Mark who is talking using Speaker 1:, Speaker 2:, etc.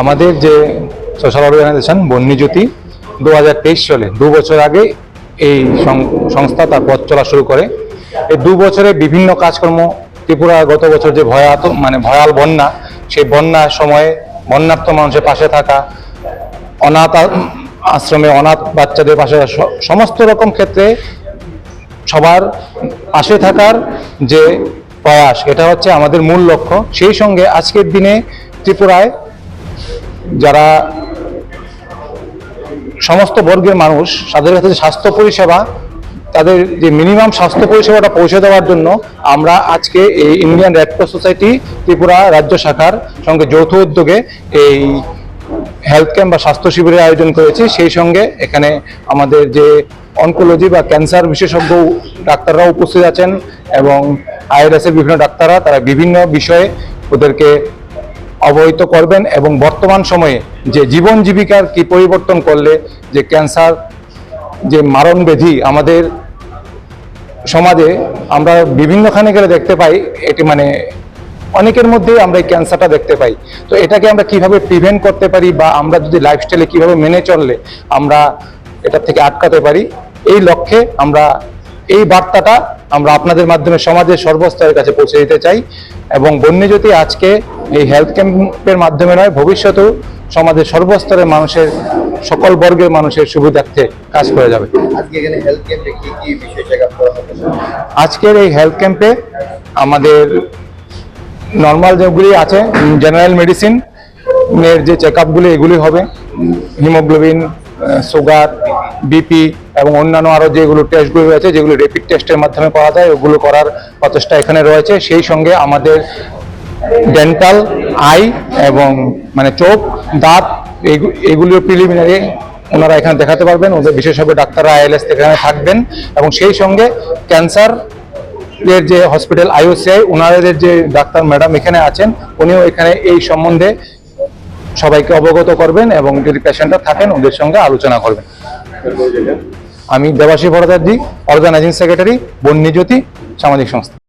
Speaker 1: আমাদের যে social organisation বন্যজ্যোতি দু হাজার তেইশ সালে দু বছর আগে এই সংস্থা তার পথ চলা শুরু করে। এই দু বছরে বিভিন্ন কাজকর্ম, ত্রিপুরা গত বছর যে ভয়াত মানে ভয়াল বন্যা, সেই বন্যার সময়ে বন্যার্থ মানুষের পাশে থাকা, অনাথ আশ্রমে অনাথ বাচ্চাদের পাশে সমস্ত রকম ক্ষেত্রে সবার পাশে থাকার যে প্রয়াস, এটা হচ্ছে আমাদের মূল লক্ষ্য। সেই সঙ্গে আজকের দিনে ত্রিপুরায় যারা সমস্ত বর্গের মানুষ, তাদের কাছে স্বাস্থ্য পরিষেবা, তাদের যে মিনিমাম স্বাস্থ্য পরিষেবাটা পৌঁছে দেওয়ার জন্য আমরা আজকে এই Indian Red Cross Society Tripura রাজ্য শাখার সঙ্গে যৌথ উদ্যোগে এই হেলথ ক্যাম্প বা স্বাস্থ্য শিবিরের আয়োজন করেছি। সেই সঙ্গে এখানে আমাদের যে অনকোলজি বা ক্যান্সার বিশেষজ্ঞ ডাক্তাররা উপস্থিত আছেন এবং আইএলএস এর বিভিন্ন ডাক্তাররা, তারা বিভিন্ন বিষয়ে ওদেরকে অবহিত করবেন এবং বর্তমান সময়ে যে জীবন জীবিকার কি পরিবর্তন করলে যে ক্যান্সার, যে মারণ ব্যাধি আমাদের সমাজে আমরা বিভিন্নখানে গেলে দেখতে পাই, এটি মানে অনেকের মধ্যেই আমরা এই ক্যান্সারটা দেখতে পাই। তো এটাকে আমরা কীভাবে প্রিভেন্ট করতে পারি বা আমরা যদি লাইফস্টাইলে কীভাবে মেনে চললে আমরা এটা থেকে আটকাতে পারি, এই লক্ষ্যে আমরা এই বার্তাটা আমরা আপনাদের মাধ্যমে সমাজের সর্বস্তরের কাছে পৌঁছে দিতে চাই এবং বন্যজ্যোতি আজকে এই হেলথ ক্যাম্পের মাধ্যমে নয় ভবিষ্যতেও সমাজের সর্বস্তরের মানুষের সকল বর্গের মানুষের সুবিধার্থে কাজ করে যাবে। আজকের এই হেলথ ক্যাম্পে আমাদের নর্মাল যেগুলি আছে জেনারেল মেডিসিন এর যে চেক আপগুলি এগুলি হবে। হিমোগ্লোবিন সুগার বিপি এবং অন্যান্য আরও যেগুলো টেস্টগুলো রয়েছে, যেগুলো র্যাপিড টেস্টের মাধ্যমে পাওয়া যায়, ওগুলো করার প্রচেষ্টা এখানে রয়েছে। সেই সঙ্গে আমাদের ডেন্টাল আই এবং মানে চোখ, দাঁত, এগু- এগুলিও প্রিলিমিনারি ওনারা এখানে দেখাতে পারবেন। ওদের বিশেষজ্ঞ ডাক্তাররা আইএলএস এখানে থাকবেন। এবং সেই সঙ্গে ক্যান্সার এর যে হসপিটাল আইওসিআই ওনাদের যে ডাক্তার ম্যাডাম এখানে আছেন, উনিও এখানে এই সম্বন্ধে সবাইকে অবগত করবেন এবং যদি পেশেন্টরা থাকেন, ওদের সঙ্গে আলোচনা করবেন। আমি দেবাশী ভট্টাচার্য অর্গানাইজিং সেক্রেটারি বন্যজ্যোতি সামাজিক সংস্থা।